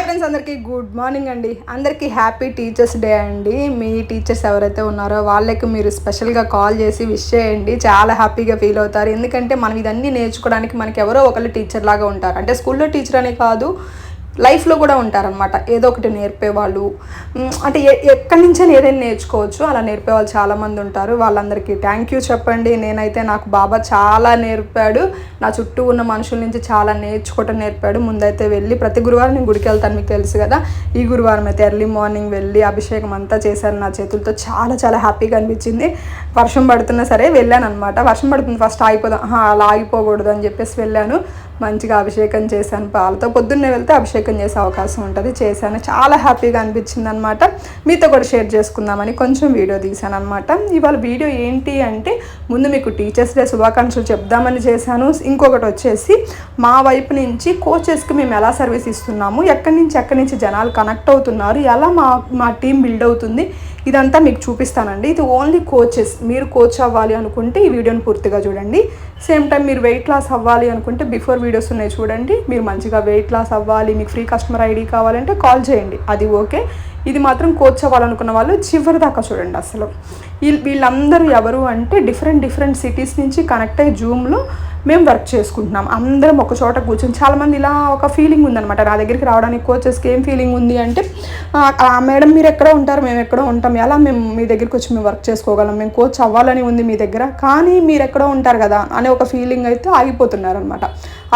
Hi friends అందరికీ good morning అండి. అందరికీ హ్యాపీ టీచర్స్ డే అండి. మీ టీచర్స్ ఎవరైతే ఉన్నారో వాళ్ళకి మీరు స్పెషల్గా కాల్ చేసి విష్ చేయండి. చాలా హ్యాపీగా ఫీల్ అవుతారు. ఎందుకంటే మనం ఇదన్నీ నేర్చుకోవడానికి మనకి ఎవరో ఒకళ్ళు టీచర్ లాగా ఉంటారు. అంటే స్కూల్లో టీచర్ అని కాదు లైఫ్లో కూడా ఉంటారనమాట ఏదో ఒకటి నేర్పేవాళ్ళు అంటే ఎక్కడి నుంచే ఏదైనా నేర్చుకోవచ్చు. అలా నేర్పేవాళ్ళు చాలామంది ఉంటారు. వాళ్ళందరికీ థ్యాంక్ యూ చెప్పండి. నేనైతే నాకు బాబా చాలా నేర్పాడు. నా చుట్టూ ఉన్న మనుషుల నుంచి చాలా నేర్చుకోవటం నేర్పాడు. ముందైతే వెళ్ళి ప్రతి గురువారం నేను గుడికి వెళ్తాను మీకు తెలుసు కదా. ఈ గురువారం అయితే ఎర్లీ మార్నింగ్ వెళ్ళి అభిషేకం అంతా చేశాను నా చేతులతో. చాలా చాలా హ్యాపీగా అనిపించింది. వర్షం పడుతున్నా సరే వెళ్ళాను అనమాట వర్షం పడుతుంది ఫస్ట్ ఆగిపోదాం. అలా ఆగిపోకూడదు అని చెప్పేసి వెళ్ళాను. మంచిగా అభిషేకం చేశాను. పాలతో పొద్దున్నే వెళ్తే అభిషేకం చేసే అవకాశం ఉంటుంది. చేశాను. చాలా హ్యాపీగా అనిపించింది అనమాట మీతో కూడా షేర్ చేసుకుందామని కొంచెం వీడియో తీశాను అనమాట ఇవాళ వీడియో ఏంటి అంటే ముందు మీకు టీచర్స్ డే శుభాకాంక్షలు చెప్దామని చేశాను. ఇంకొకటి వచ్చేసి మా వైపు నుంచి కోచెస్కి మేము ఎలా సర్వీస్ ఇస్తున్నాము? ఎక్కడి నుంచి ఎక్కడి నుంచి జనాలు కనెక్ట్ అవుతున్నారు? ఎలా మా మా టీం బిల్డ్ అవుతుంది? ఇదంతా మీకు చూపిస్తానండి. ఇది ఓన్లీ కోచెస్ మీరు కోచ్ అవ్వాలి అనుకుంటే ఈ వీడియోని పూర్తిగా చూడండి. సేమ్ టైం మీరు వెయిట్ లాస్ అవ్వాలి అనుకుంటే బిఫోర్ వీడియోస్ ఉన్నాయి చూడండి. మీరు మంచిగా వెయిట్ లాస్ అవ్వాలి మీకు ఫ్రీ కస్టమర్ ఐడి కావాలంటే కాల్ చేయండి. అది ఓకే ఇది మాత్రం కోచ్ అవ్వాలనుకున్న వాళ్ళు చివరి దాకా చూడండి అసలు. వీళ్ళు వీళ్ళందరూ ఎవరు అంటే డిఫరెంట్ డిఫరెంట్ సిటీస్ నుంచి కనెక్ట్ అయ్యి జూమ్లో మేము వర్క్ చేసుకుంటున్నాం. అందరం ఒక చోట కూర్చొని చాలామంది ఇలా ఒక ఫీలింగ్ ఉందనమాట నా దగ్గరికి రావడానికి కోచెస్కి ఏం ఫీలింగ్ ఉంది అంటే మేడం మీరు ఎక్కడ ఉంటారు? మేము ఎక్కడో ఉంటాం? ఎలా మేము మీ దగ్గరికి వచ్చి మేము వర్క్ చేసుకోగలం? మేము కోచ్ అవ్వాలని ఉంది మీ దగ్గర? కానీ మీరు ఎక్కడో ఉంటారు కదా అనే ఒక ఫీలింగ్ అయితే ఆగిపోతున్నారు అనమాట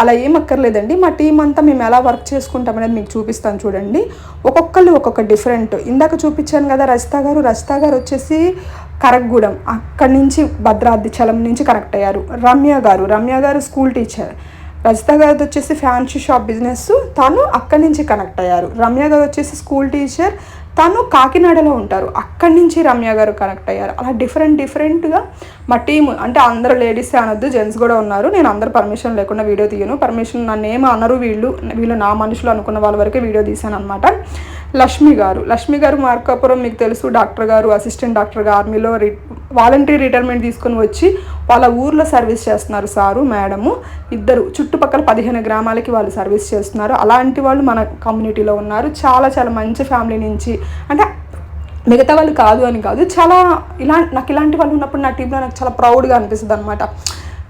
అలా ఏం అక్కర్లేదండి. మా టీం అంతా మేము ఎలా వర్క్ చేసుకుంటాం అనేది మీకు చూపిస్తాను చూడండి. ఒక్కొక్కళ్ళు ఒక్కొక్క డిఫరెంట్ ఇందాక చూపించాను కదా రజిత గారు. రజిత గారు వచ్చేసి కరగూడెం అక్కడి నుంచి భద్రాద్రిచలం నుంచి కనెక్ట్ అయ్యారు. రమ్య గారు రమ్య గారు స్కూల్ టీచర్. రజిత గారు వచ్చేసి ఫ్యాన్సీ షాప్ బిజినెస్. తను అక్కడి నుంచి కనెక్ట్ అయ్యారు. రమ్య గారు వచ్చేసి స్కూల్ టీచర్. తను కాకినాడలో ఉంటారు. అక్కడి నుంచి రమ్య గారు కనెక్ట్ అయ్యారు. అలా డిఫరెంట్ డిఫరెంట్గా మా టీము అంటే అందరూ లేడీస్ అనొద్దు జెంట్స్ కూడా ఉన్నారు. నేను అందరు పర్మిషన్ లేకుండా వీడియో తీయను. పర్మిషన్ నన్ను ఏమో అనరు వీళ్ళు. వీళ్ళు నా మనుషులు అనుకున్న వాళ్ళ వరకే వీడియో తీశాను అనమాట లక్ష్మి గారు. లక్ష్మి గారు మార్కాపురం మీకు తెలుసు డాక్టర్ గారు అసిస్టెంట్ డాక్టర్ గారు ఆర్మీలో రి వాలంటరీ రిటైర్మెంట్ తీసుకొని వచ్చి వాళ్ళ ఊర్లో సర్వీస్ చేస్తున్నారు సారు మేడము. ఇద్దరు చుట్టుపక్కల పదిహేను గ్రామాలకి వాళ్ళు సర్వీస్ చేస్తున్నారు. అలాంటి వాళ్ళు మన కమ్యూనిటీలో ఉన్నారు. చాలా చాలా మంచి ఫ్యామిలీ నుంచి అంటే మిగతా వాళ్ళు కాదు అని కాదు చాలా ఇలా నాకు ఇలాంటి వాళ్ళు ఉన్నప్పుడు నా టీంలో నాకు చాలా ప్రౌడ్గా అనిపిస్తుంది అనమాట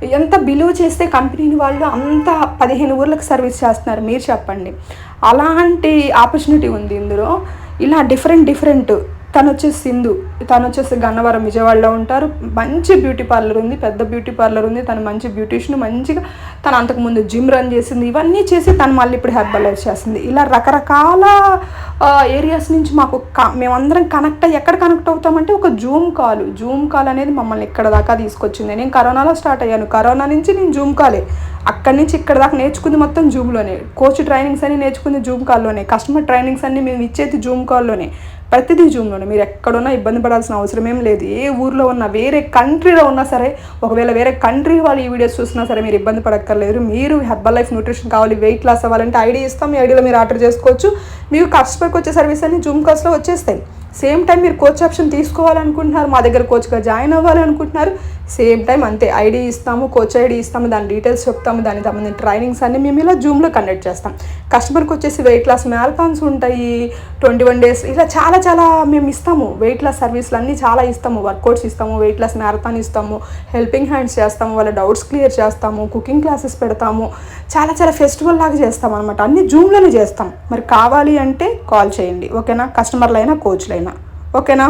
ఎంత బిలీవ్ చేస్తే కంపెనీని వాళ్ళు అంత పదిహేను ఊర్లకు సర్వీస్ చేస్తున్నారు మీరు చెప్పండి. అలాంటి ఆపర్చునిటీ ఉంది ఇందులో. ఇలా డిఫరెంట్ డిఫరెంట్ తను వచ్చేసి సింధు తను వచ్చేసి గన్నవరం విజయవాడలో ఉంటారు. మంచి బ్యూటీ పార్లర్ ఉంది పెద్ద బ్యూటీ పార్లర్ ఉంది. తను మంచి బ్యూటీషియన్ మంచిగా తను అంతకుముందు జిమ్ రన్ చేసింది. ఇవన్నీ చేసి తను మళ్ళీ ఇప్పుడు హెర్బల్ లైఫ్ చేస్తుంది. ఇలా రకరకాల ఏరియాస్ నుంచి మాకు క- మేమందరం కనెక్ట్ అయ్యి ఎక్కడ కనెక్ట్ అవుతామంటే ఒక జూమ్ కాల్ జూమ్ కాల్ అనేది మమ్మల్ని ఇక్కడ దాకా తీసుకొచ్చింది. నేను కరోనాలో స్టార్ట్ అయ్యాను. కరోనా నుంచి నేను జూమ్ కాలే అక్కడి నుంచి ఇక్కడ దాకా నేర్చుకుంది మొత్తం జూమ్లోనే కోచ్ ట్రైనింగ్స్ అన్ని నేర్చుకుంది జూమ్ కాల్లోనే కస్టమర్ ట్రైనింగ్స్ అన్ని మేము ఇచ్చేది జూమ్ కాల్లోనే ప్రతిదీ జూమ్లోనే మీరు ఎక్కడున్నా ఇబ్బంది పడాల్సిన అవసరం ఏం లేదు. ఏ ఊర్లో ఉన్నా వేరే కంట్రీలో ఉన్నా సరే ఒకవేళ వేరే కంట్రీ వాళ్ళు ఈ వీడియోస్ చూసినా సరే మీరు ఇబ్బంది పడక్కర్లేదు. మీరు హెర్బల్ లైఫ్ న్యూట్రిషన్ కావాలి వెయిట్ లాస్ అవ్వాలంటే ఐడి ఇస్తాం. మీ ఐడిలో మీరు ఆర్డర్ చేసుకోవచ్చు. మీకు కస్టమర్కి వచ్చే సర్వీస్ అన్ని జూమ్ కాల్స్లో వచ్చేస్తాయి. సేమ్ టైం మీరు కోచ్ ఆప్షన్ తీసుకోవాలనుకుంటున్నారు. మా దగ్గర కోచ్గా జాయిన్ అవ్వాలనుకుంటున్నారు. సేమ్ టైం అంతే ఐడి ఇస్తాము కోచ్ ఐడి ఇస్తాము దాని డీటెయిల్స్ చెప్తాము దానికి సంబంధించిన ట్రైనింగ్స్ అన్ని మేము ఇలా జూమ్లో కండక్ట్ చేస్తాం. కస్టమర్కి వచ్చేసి వెయిట్ లాస్ మ్యారథాన్స్ ఉంటాయి ట్వంటీ వన్ డేస్ ఇలా చాలా చాలా మేము ఇస్తాము. వెయిట్ లాస్ సర్వీస్లు అన్నీ చాలా ఇస్తాము వర్కౌట్స్ ఇస్తాము వెయిట్ లాస్ మ్యారథాన్ ఇస్తాము హెల్పింగ్ హ్యాండ్స్ చేస్తాము వాళ్ళ డౌట్స్ క్లియర్ చేస్తాము కుకింగ్ క్లాసెస్ పెడతాము చాలా చాలా ఫెస్టివల్ లాగా చేస్తాం అనమాట అన్ని జూమ్లోనే చేస్తాం. మరి కావాలి అంటే కాల్ చేయండి ఓకేనా? కస్టమర్లైనా కోచ్లైనా ఓకేనా?